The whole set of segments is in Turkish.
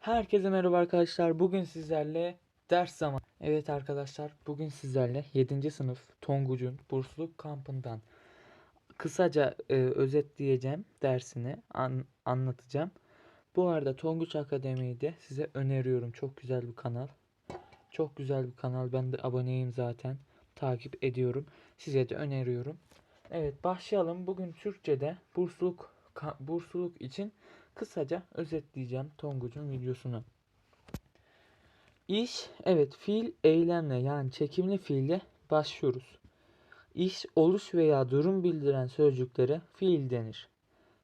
Herkese merhaba arkadaşlar. Bugün sizlerle ders zaman. Evet arkadaşlar, bugün sizlerle 7. sınıf Tonguç'un bursluluk kampından kısaca e, özetleyeceğim dersini an- anlatacağım. Bu arada Tonguç Akademi'yi de size öneriyorum. Çok güzel bir kanal. Çok güzel bir kanal. Ben de aboneyim zaten. Takip ediyorum. Size de öneriyorum. Evet başlayalım. Bugün Türkçe'de bursluluk bursluluk için kısaca özetleyeceğim Tonguç'un videosunu. İş, evet fiil eylemle yani çekimli fiille başlıyoruz. İş, oluş veya durum bildiren sözcüklere fiil denir.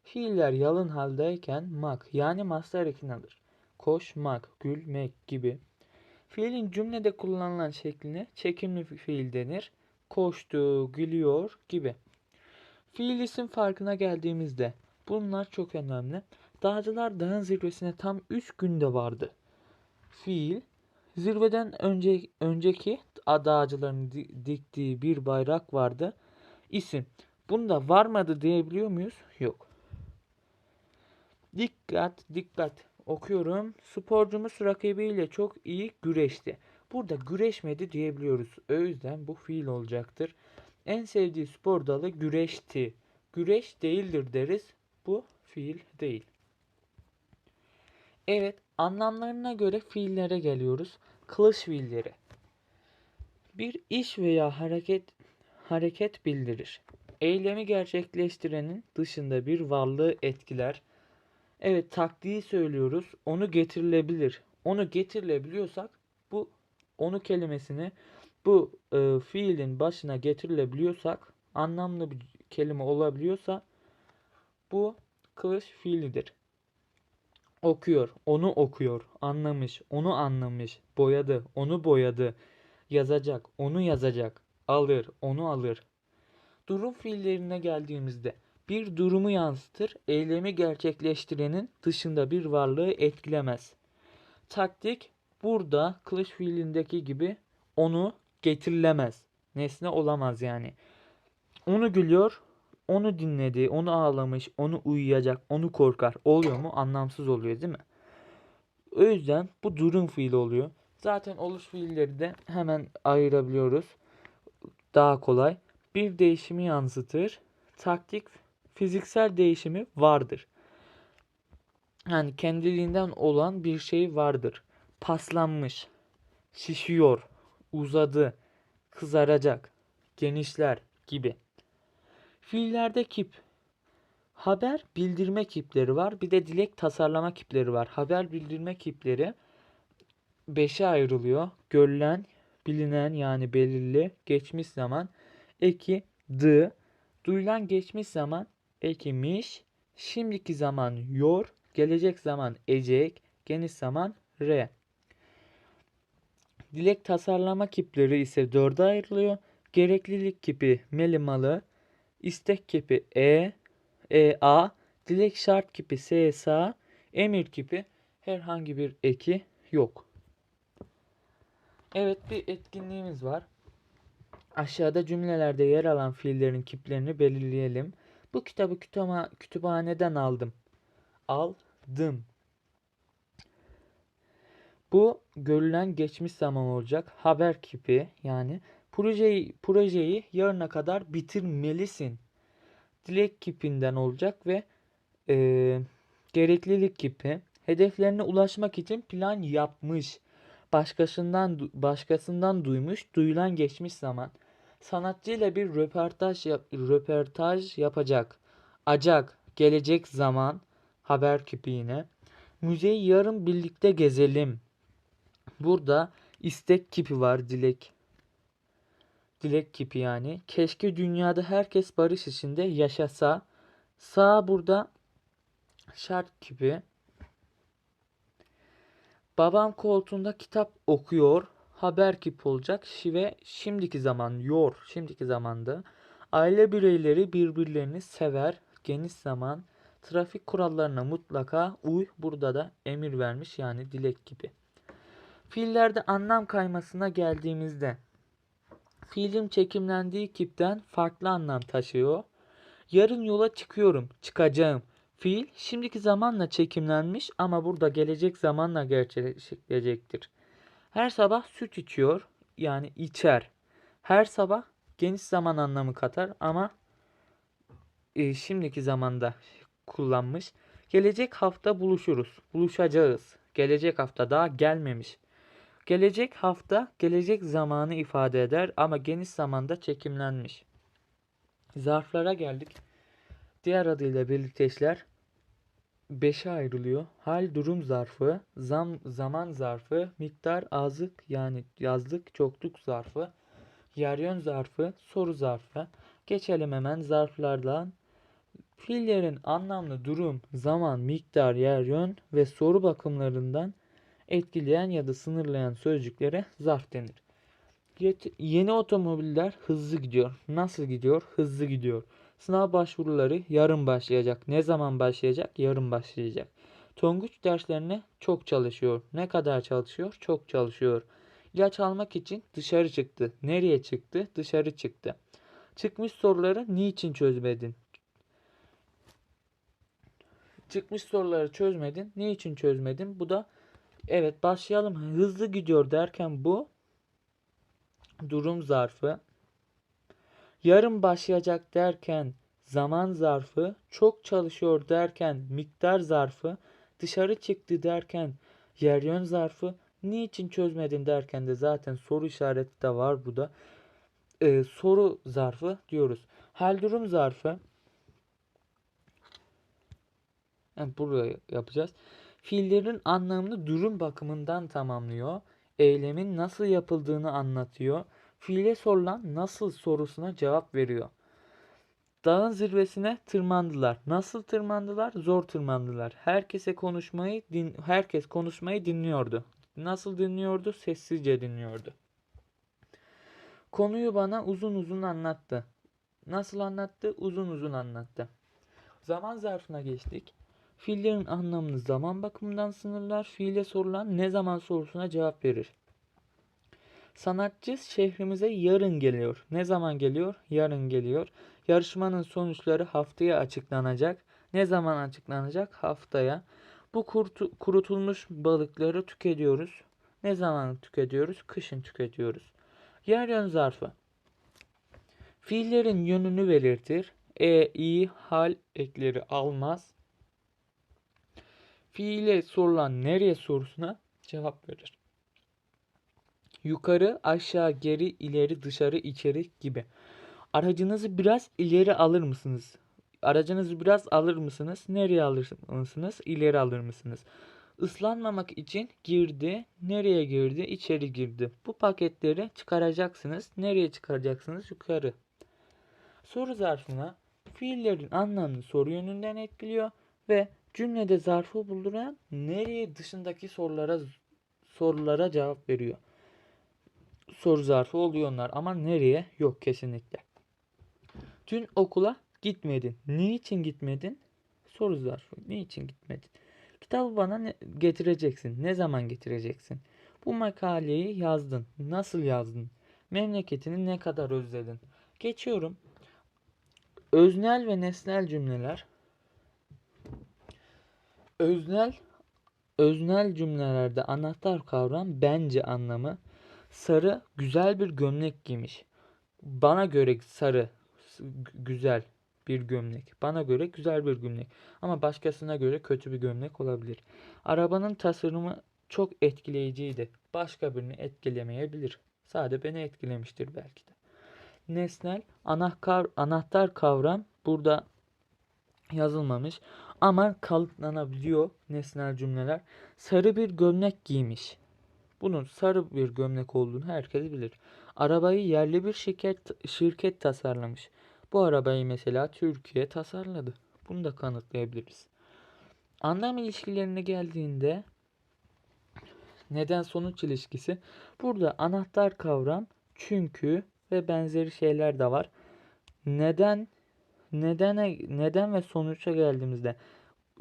Fiiller yalın haldeyken mak yani mastar ekin alır. Koşmak, gülmek gibi. Fiilin cümlede kullanılan şekline çekimli fiil denir. Koştu, gülüyor gibi. Fiil isim farkına geldiğimizde bunlar çok önemli. Dağcılar dağın zirvesine tam 3 günde vardı. Fiil zirveden önce, önceki dağcıların di- diktiği bir bayrak vardı. İsim. Bunda varmadı diyebiliyor muyuz? Yok. Dikkat, dikkat. Okuyorum. Sporcumuz rakibiyle çok iyi güreşti. Burada güreşmedi diyebiliyoruz. O yüzden bu fiil olacaktır. En sevdiği spor dalı güreşti. Güreş değildir deriz. Bu fiil değil. Evet, anlamlarına göre fiillere geliyoruz. Kılıç fiilleri. Bir iş veya hareket hareket bildirir. Eylemi gerçekleştirenin dışında bir varlığı etkiler. Evet, taktiği söylüyoruz. Onu getirilebilir. Onu getirilebiliyorsak bu onu kelimesini bu e, fiilin başına getirilebiliyorsak anlamlı bir kelime olabiliyorsa bu kılıç fiilidir. Okuyor, onu okuyor, anlamış, onu anlamış, boyadı, onu boyadı, yazacak, onu yazacak, alır, onu alır. Durum fiillerine geldiğimizde bir durumu yansıtır, eylemi gerçekleştirenin dışında bir varlığı etkilemez. Taktik burada kılıç fiilindeki gibi onu getirilemez. Nesne olamaz yani. Onu gülüyor, onu dinledi, onu ağlamış, onu uyuyacak, onu korkar. Oluyor mu? Anlamsız oluyor değil mi? O yüzden bu durum fiili oluyor. Zaten oluş fiilleri de hemen ayırabiliyoruz. Daha kolay. Bir değişimi yansıtır. Taktik fiziksel değişimi vardır. Yani kendiliğinden olan bir şey vardır. Paslanmış, şişiyor, uzadı, kızaracak, genişler gibi. Fiillerde kip. Haber bildirme kipleri var. Bir de dilek tasarlama kipleri var. Haber bildirme kipleri 5'e ayrılıyor. Görülen, bilinen yani belirli, geçmiş zaman, eki, dı, duyulan geçmiş zaman, ekimiş, şimdiki zaman yor, gelecek zaman ecek, geniş zaman re. Dilek tasarlama kipleri ise dörde ayrılıyor. Gereklilik kipi melimalı, istek kipi e, e a, dilek şart kipi s sa, emir kipi herhangi bir eki yok. Evet bir etkinliğimiz var. Aşağıda cümlelerde yer alan fiillerin kiplerini belirleyelim. Bu kitabı kütüphane, kütüphaneden aldım. Aldım. Bu görülen geçmiş zaman olacak. Haber kipi yani projeyi projeyi yarına kadar bitirmelisin. Dilek kipinden olacak ve e, gereklilik kipi hedeflerine ulaşmak için plan yapmış. Başkasından başkasından duymuş, duyulan geçmiş zaman. Sanatçıyla bir röportaj yap- röportaj yapacak. Acak, gelecek zaman, haber kipi yine. Müzeyi yarın birlikte gezelim. Burada istek kipi var, dilek. Dilek kipi yani. Keşke dünyada herkes barış içinde yaşasa. Sağ burada şart kipi. Babam koltuğunda kitap okuyor. Haber kipi olacak. Şive şimdiki zaman yor. Şimdiki zamanda. Aile bireyleri birbirlerini sever. Geniş zaman. Trafik kurallarına mutlaka uy. Burada da emir vermiş yani dilek gibi. Fiillerde anlam kaymasına geldiğimizde fiilin çekimlendiği kipten farklı anlam taşıyor. Yarın yola çıkıyorum, çıkacağım. Fiil şimdiki zamanla çekimlenmiş ama burada gelecek zamanla gerçekleşecektir. Her sabah süt içiyor yani içer. Her sabah geniş zaman anlamı katar ama e, şimdiki zamanda kullanmış. Gelecek hafta buluşuruz. Buluşacağız. Gelecek hafta daha gelmemiş. Gelecek hafta gelecek zamanı ifade eder ama geniş zamanda çekimlenmiş. Zarflara geldik. Diğer adıyla birlikteşler 5'e ayrılıyor. Hal durum zarfı, zam zaman zarfı, miktar azlık yani yazlık çokluk zarfı, yer yön zarfı, soru zarfı. Geçelim hemen zarflardan. Fiillerin anlamlı durum, zaman, miktar, yer yön ve soru bakımlarından etkileyen ya da sınırlayan sözcüklere zarf denir. Yeni otomobiller hızlı gidiyor. Nasıl gidiyor? Hızlı gidiyor. Sınav başvuruları yarın başlayacak. Ne zaman başlayacak? Yarın başlayacak. Tonguç derslerine çok çalışıyor. Ne kadar çalışıyor? Çok çalışıyor. İlaç almak için dışarı çıktı. Nereye çıktı? Dışarı çıktı. Çıkmış soruları niçin çözmedin? Çıkmış soruları çözmedin. Niçin çözmedin? Bu da evet başlayalım. Hızlı gidiyor derken bu durum zarfı. Yarın başlayacak derken zaman zarfı, çok çalışıyor derken miktar zarfı, dışarı çıktı derken yer yön zarfı, niçin çözmedin derken de zaten soru işareti de var bu da. Ee, soru zarfı diyoruz. Hal durum zarfı yani buraya yapacağız. Fiillerin anlamını durum bakımından tamamlıyor. Eylemin nasıl yapıldığını anlatıyor. Fiile sorulan nasıl sorusuna cevap veriyor. Dağın zirvesine tırmandılar. Nasıl tırmandılar? Zor tırmandılar. Herkese konuşmayı din herkes konuşmayı dinliyordu. Nasıl dinliyordu? Sessizce dinliyordu. Konuyu bana uzun uzun anlattı. Nasıl anlattı? Uzun uzun anlattı. Zaman zarfına geçtik. Fiillerin anlamını zaman bakımından sınırlar. Fiile sorulan ne zaman sorusuna cevap verir. Sanatçı şehrimize yarın geliyor. Ne zaman geliyor? Yarın geliyor. Yarışmanın sonuçları haftaya açıklanacak. Ne zaman açıklanacak? Haftaya. Bu kurtu- kurutulmuş balıkları tüketiyoruz. Ne zaman tüketiyoruz? Kışın tüketiyoruz. Yer yön zarfı. Fiillerin yönünü belirtir. E, i, hal ekleri almaz. Fiile sorulan nereye sorusuna cevap verir. Yukarı, aşağı, geri, ileri, dışarı, içeri gibi. Aracınızı biraz ileri alır mısınız? Aracınızı biraz alır mısınız? Nereye alır mısınız? İleri alır mısınız? Islanmamak için girdi. Nereye girdi? İçeri girdi. Bu paketleri çıkaracaksınız. Nereye çıkaracaksınız? Yukarı. Soru zarfına fiillerin anlamını soru yönünden etkiliyor ve cümlede zarfı bulduran nereye dışındaki sorulara sorulara cevap veriyor. Soru zarfı oluyor onlar ama nereye? Yok kesinlikle. Dün okula gitmedin. Niçin gitmedin? Soru zarfı. Niçin gitmedin? Kitabı bana ne, getireceksin. Ne zaman getireceksin? Bu makaleyi yazdın. Nasıl yazdın? Memleketini ne kadar özledin? Geçiyorum. Öznel ve nesnel cümleler. Öznel öznel cümlelerde anahtar kavram bence anlamı. Sarı güzel bir gömlek giymiş. Bana göre sarı güzel bir gömlek. Bana göre güzel bir gömlek. Ama başkasına göre kötü bir gömlek olabilir. Arabanın tasarımı çok etkileyiciydi. Başka birini etkilemeyebilir. Sadece beni etkilemiştir belki de. Nesnel anahtar, anahtar kavram burada yazılmamış ama kalıtlanabiliyor nesnel cümleler. Sarı bir gömlek giymiş. Bunun sarı bir gömlek olduğunu herkes bilir. Arabayı yerli bir şirket, şirket tasarlamış. Bu arabayı mesela Türkiye tasarladı. Bunu da kanıtlayabiliriz. Anlam ilişkilerine geldiğinde neden sonuç ilişkisi burada anahtar kavram çünkü ve benzeri şeyler de var. Neden nedene neden ve sonuça geldiğimizde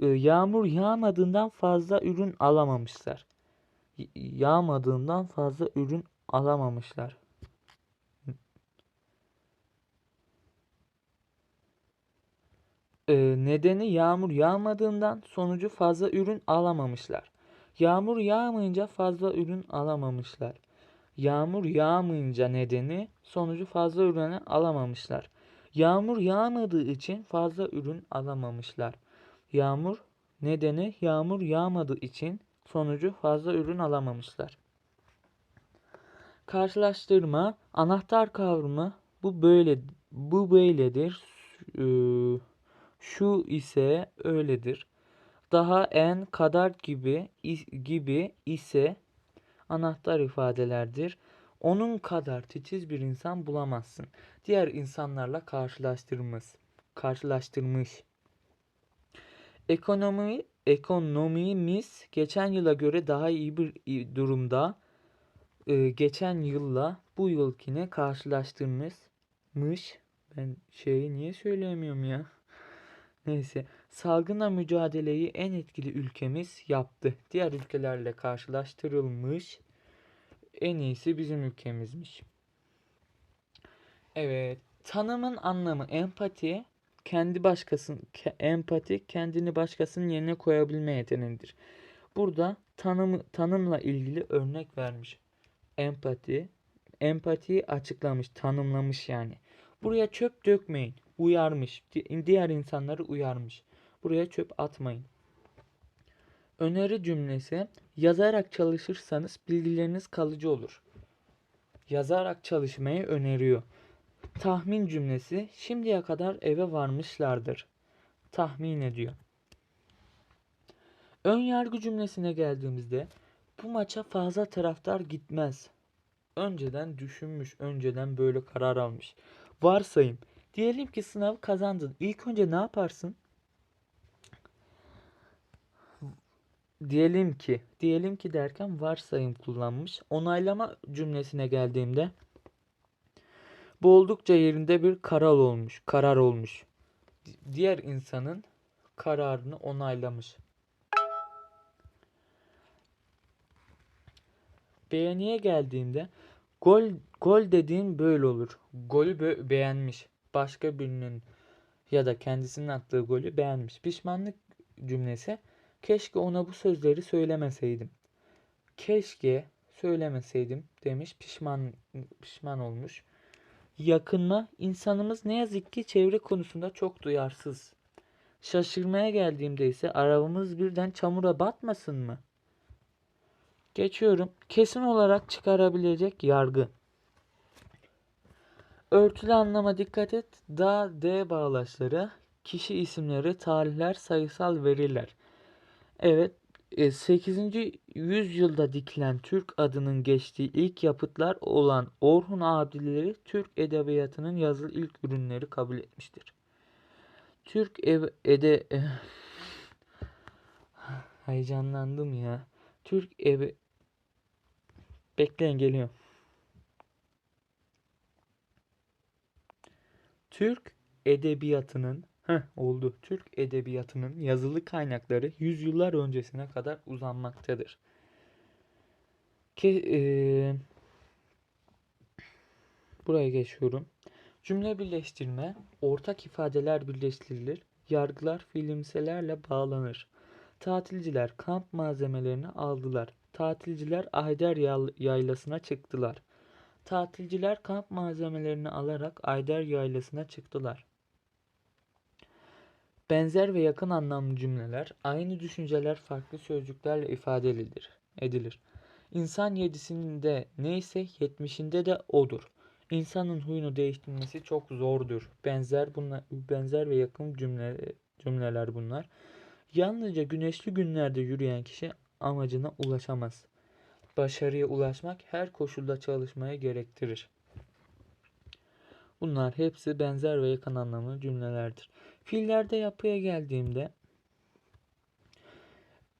e, yağmur yağmadığından fazla ürün alamamışlar. Yağmadığından fazla ürün alamamışlar. e, nedeni yağmur yağmadığından sonucu fazla ürün alamamışlar. Yağmur yağmayınca fazla ürün alamamışlar. Yağmur yağmayınca nedeni sonucu fazla ürünü alamamışlar. Yağmur yağmadığı için fazla ürün alamamışlar. Yağmur nedeni yağmur yağmadığı için sonucu fazla ürün alamamışlar. Karşılaştırma, anahtar kavramı bu böyle bu böyledir. Ee, Şu ise öyledir. Daha en kadar gibi gibi ise anahtar ifadelerdir. Onun kadar titiz bir insan bulamazsın. Diğer insanlarla karşılaştırmış. Karşılaştırmış. Ekonomi ekonomimiz geçen yıla göre daha iyi bir durumda. Ee, geçen yılla bu yılkine karşılaştırmış. Ben şeyi niye söyleyemiyorum ya? Neyse. Salgınla mücadeleyi en etkili ülkemiz yaptı. Diğer ülkelerle karşılaştırılmış. En iyisi bizim ülkemizmiş. Evet. Tanımın anlamı empati, kendi başkasının ke- empati kendini başkasının yerine koyabilme yeteneğidir. Burada tanımı tanımla ilgili örnek vermiş. Empati, empatiyi açıklamış, tanımlamış yani. Buraya çöp dökmeyin. Uyarmış. Di- Diğer insanları uyarmış. Buraya çöp atmayın. Öneri cümlesi yazarak çalışırsanız bilgileriniz kalıcı olur. Yazarak çalışmayı öneriyor. Tahmin cümlesi şimdiye kadar eve varmışlardır. Tahmin ediyor. Ön yargı cümlesine geldiğimizde bu maça fazla taraftar gitmez. Önceden düşünmüş, önceden böyle karar almış. Varsayım. Diyelim ki sınavı kazandın. İlk önce ne yaparsın? Diyelim ki, diyelim ki derken varsayım kullanmış. Onaylama cümlesine geldiğimde bu oldukça yerinde bir karar olmuş, karar olmuş. Diğer insanın kararını onaylamış. Beğeniye geldiğimde gol gol dediğin böyle olur. Golü bö- beğenmiş. Başka birinin ya da kendisinin attığı golü beğenmiş. Pişmanlık cümlesi keşke ona bu sözleri söylemeseydim. Keşke söylemeseydim demiş. Pişman pişman olmuş. Yakınma insanımız ne yazık ki çevre konusunda çok duyarsız. Şaşırmaya geldiğimde ise arabamız birden çamura batmasın mı? Geçiyorum. Kesin olarak çıkarabilecek yargı. Örtülü anlama dikkat et. Da, D bağlaçları, kişi isimleri, tarihler, sayısal veriler. Evet, e, 8. yüzyılda dikilen Türk adının geçtiği ilk yapıtlar olan Orhun Abdileri Türk edebiyatının yazılı ilk ürünleri kabul etmiştir. Türk ev, ede heyecanlandım ya. Türk ev bekleyin geliyor. Türk edebiyatının heh, oldu. Türk edebiyatının yazılı kaynakları yüzyıllar öncesine kadar uzanmaktadır. Ke, eee, buraya geçiyorum. Cümle birleştirme, ortak ifadeler birleştirilir, yargılar filmselerle bağlanır. Tatilciler kamp malzemelerini aldılar. Tatilciler Ayder Yaylası'na çıktılar. Tatilciler kamp malzemelerini alarak Ayder Yaylası'na çıktılar. Benzer ve yakın anlamlı cümleler, aynı düşünceler farklı sözcüklerle ifade edilir. edilir. İnsan yedisinde neyse yetmişinde de odur. İnsanın huyunu değiştirmesi çok zordur. Benzer bunlar, benzer ve yakın cümle, cümleler bunlar. Yalnızca güneşli günlerde yürüyen kişi amacına ulaşamaz. Başarıya ulaşmak her koşulda çalışmaya gerektirir. Bunlar hepsi benzer ve yakın anlamlı cümlelerdir. Fiillerde yapıya geldiğimde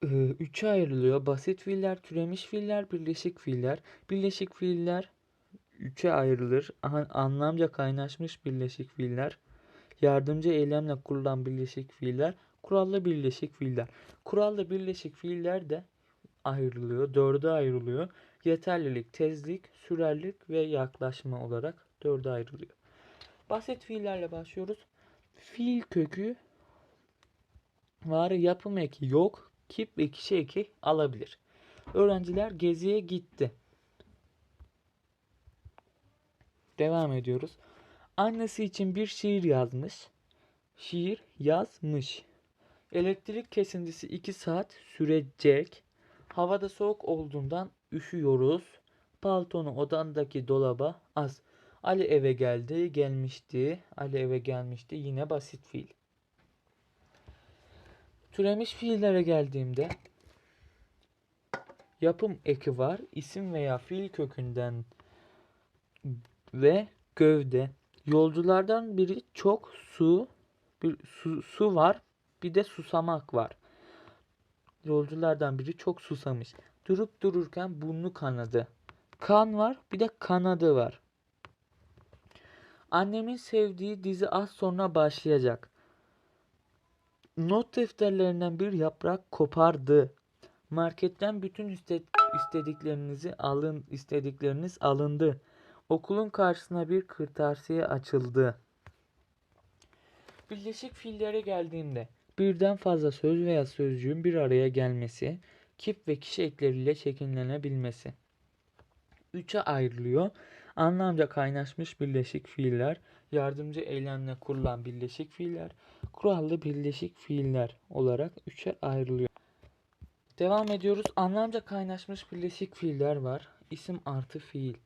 e, üçe ayrılıyor. Basit fiiller, türemiş fiiller, birleşik fiiller. Birleşik fiiller üçe ayrılır. An- Anlamca kaynaşmış birleşik fiiller. Yardımcı eylemle kurulan birleşik fiiller. Kurallı birleşik fiiller. Kurallı birleşik fiiller de ayrılıyor. Dörde ayrılıyor. Yeterlilik, tezlik, sürerlik ve yaklaşma olarak dörde ayrılıyor. Basit fiillerle başlıyoruz. Fiil kökü var yapım eki yok. Kip ve kişi eki alabilir. Öğrenciler geziye gitti. Devam ediyoruz. Annesi için bir şiir yazmış. Şiir yazmış. Elektrik kesintisi 2 saat sürecek. Havada soğuk olduğundan üşüyoruz. Paltonu odandaki dolaba az. Ali eve geldi, gelmişti. Ali eve gelmişti. Yine basit fiil. Türemiş fiillere geldiğimde yapım eki var. İsim veya fiil kökünden ve gövde. Yolculardan biri çok su bir su, su var. Bir de susamak var. Yolculardan biri çok susamış. Durup dururken burnu kanadı. Kan var, bir de kanadı var. Annemin sevdiği dizi az sonra başlayacak. Not defterlerinden bir yaprak kopardı. Marketten bütün iste- istediklerinizi alın istedikleriniz alındı. Okulun karşısına bir kırtasiye açıldı. Birleşik fiillere geldiğimde birden fazla söz veya sözcüğün bir araya gelmesi, kip ve kişi ekleriyle şekillenebilmesi. Üçe ayrılıyor. Anlamca kaynaşmış birleşik fiiller, yardımcı eylemle kurulan birleşik fiiller, kurallı birleşik fiiller olarak üçe ayrılıyor. Devam ediyoruz. Anlamca kaynaşmış birleşik fiiller var. İsim artı fiil.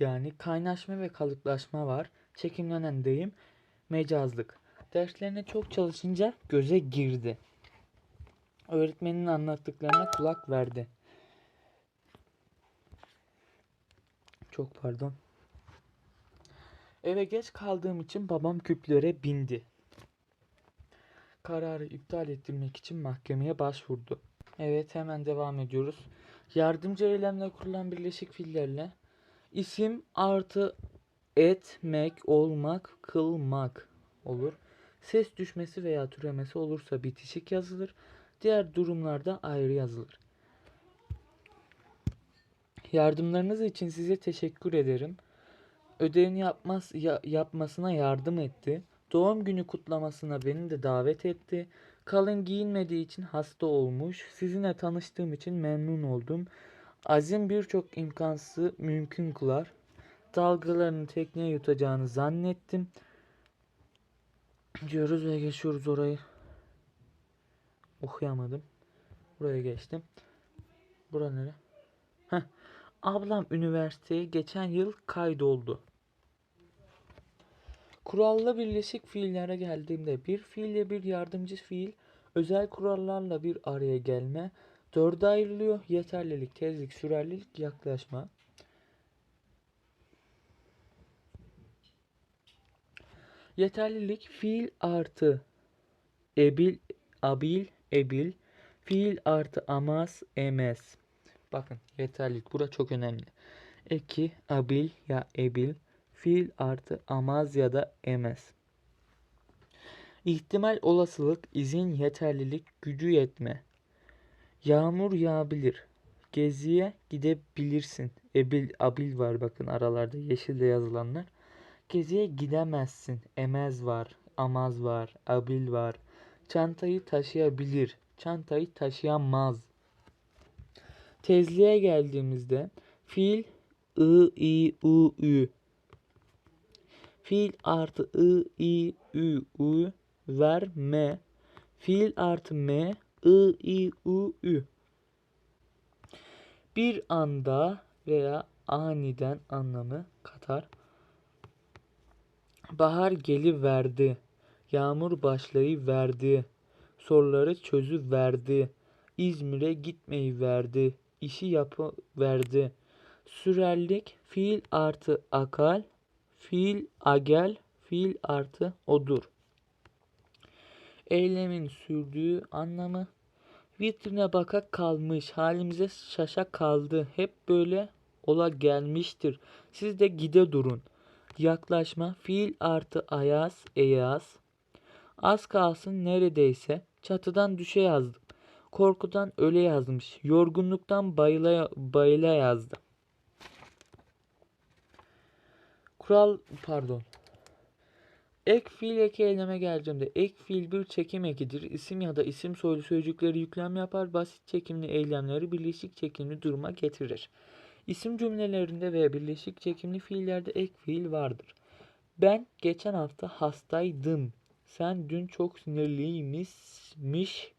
Yani kaynaşma ve kalıplaşma var. Çekimlenen deyim mecazlık. Derslerine çok çalışınca göze girdi. Öğretmenin anlattıklarına kulak verdi. Çok pardon. Eve geç kaldığım için babam küplere bindi. Kararı iptal ettirmek için mahkemeye başvurdu. Evet hemen devam ediyoruz. Yardımcı eylemle kurulan birleşik fiillerle isim artı etmek, olmak, kılmak olur. Ses düşmesi veya türemesi olursa bitişik yazılır. Diğer durumlarda ayrı yazılır. Yardımlarınız için size teşekkür ederim. Ödevini yapmaz, ya- yapmasına yardım etti. Doğum günü kutlamasına beni de davet etti. Kalın giyinmediği için hasta olmuş. Sizinle tanıştığım için memnun oldum. Azim birçok imkansızı mümkün kılar. Dalgalarını tekneye yutacağını zannettim. Diyoruz ve geçiyoruz orayı. Okuyamadım. Buraya geçtim. Bura nere? Ablam üniversiteye geçen yıl kaydoldu. Kurallı birleşik fiillere geldiğimde bir fiille bir yardımcı fiil özel kurallarla bir araya gelme dörde ayrılıyor. Yeterlilik, tezlik, sürerlilik, yaklaşma. Yeterlilik fiil artı ebil, abil, ebil, fiil artı amaz, emez. Bakın yeterlilik bura çok önemli. Eki, abil ya ebil, fiil artı amaz ya da emez. İhtimal, olasılık, izin, yeterlilik, gücü yetme. Yağmur yağabilir. Geziye gidebilirsin. Ebil, abil var bakın aralarda yeşilde yazılanlar. Geziye gidemezsin. Emez var, amaz var, abil var. Çantayı taşıyabilir. Çantayı taşıyamaz. Tezliğe geldiğimizde fiil ı, i, u, ü. Fiil artı ı, i, ü, u verme. Fiil artı m, ı, i, u, ü. Bir anda veya aniden anlamı katar. Bahar geliverdi. Yağmur başlayıverdi. Soruları çözüverdi. İzmir'e gitmeyi verdi. İşi yapı verdi. Sürerlik fiil artı akal, fiil agel, fiil artı odur. Eylemin sürdüğü anlamı vitrine baka kalmış, halimize şaşa kaldı. Hep böyle ola gelmiştir. Siz de gide durun. Yaklaşma fiil artı ayaz, eyaz. Az kalsın neredeyse çatıdan düşe yazdım. Korkudan öle yazmış. Yorgunluktan bayıla, bayıla yazdı. Kural pardon. Ek fiil eki eyleme geldiğimde ek fiil bir çekim ekidir. İsim ya da isim soylu sözcükleri yüklem yapar. Basit çekimli eylemleri birleşik çekimli duruma getirir. İsim cümlelerinde ve birleşik çekimli fiillerde ek fiil vardır. Ben geçen hafta hastaydım. Sen dün çok sinirliymişmiş.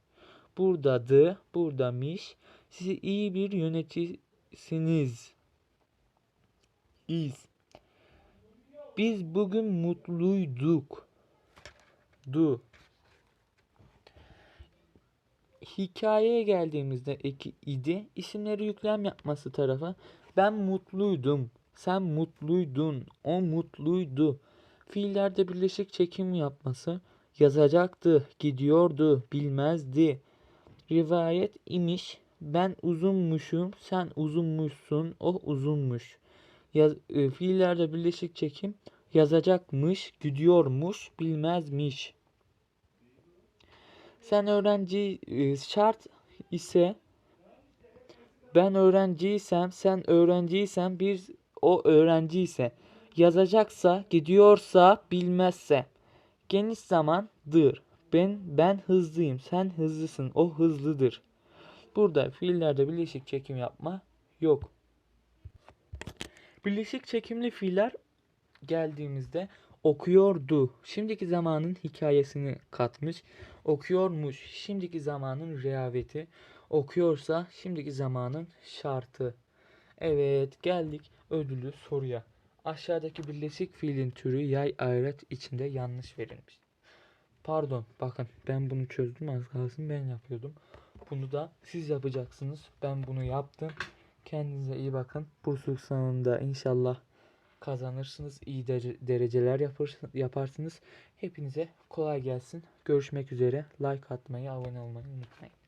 Buradadı, buradamış. Siz iyi bir yöneticisiniz. İz. Biz bugün mutluyduk. Du. Hikayeye geldiğimizde eki idi. İsimleri yüklem yapması tarafa. Ben mutluydum. Sen mutluydun. O mutluydu. Fiillerde birleşik çekim yapması. Yazacaktı, gidiyordu, bilmezdi. Rivayet imiş. Ben uzunmuşum, sen uzunmuşsun, o uzunmuş. Yaz, e, fiillerde birleşik çekim yazacakmış, gidiyormuş, bilmezmiş. Sen öğrenci e, şart ise ben öğrenciysem, sen öğrenciysen, bir o öğrenciyse, yazacaksa, gidiyorsa, bilmezse. Geniş zamandır. Ben ben hızlıyım, sen hızlısın, o hızlıdır. Burada fiillerde birleşik çekim yapma yok. Birleşik çekimli fiiller geldiğimizde okuyordu. Şimdiki zamanın hikayesini katmış. Okuyormuş. Şimdiki zamanın rehaveti. Okuyorsa şimdiki zamanın şartı. Evet geldik ödüllü soruya. Aşağıdaki birleşik fiilin türü yay ayrıt içinde yanlış verilmiş. Pardon bakın ben bunu çözdüm az kalsın ben yapıyordum. Bunu da siz yapacaksınız. Ben bunu yaptım. Kendinize iyi bakın. Bursluluk sınavında inşallah kazanırsınız. iyi dere- dereceler yaparsınız. Hepinize kolay gelsin. Görüşmek üzere. Like atmayı, abone olmayı unutmayın.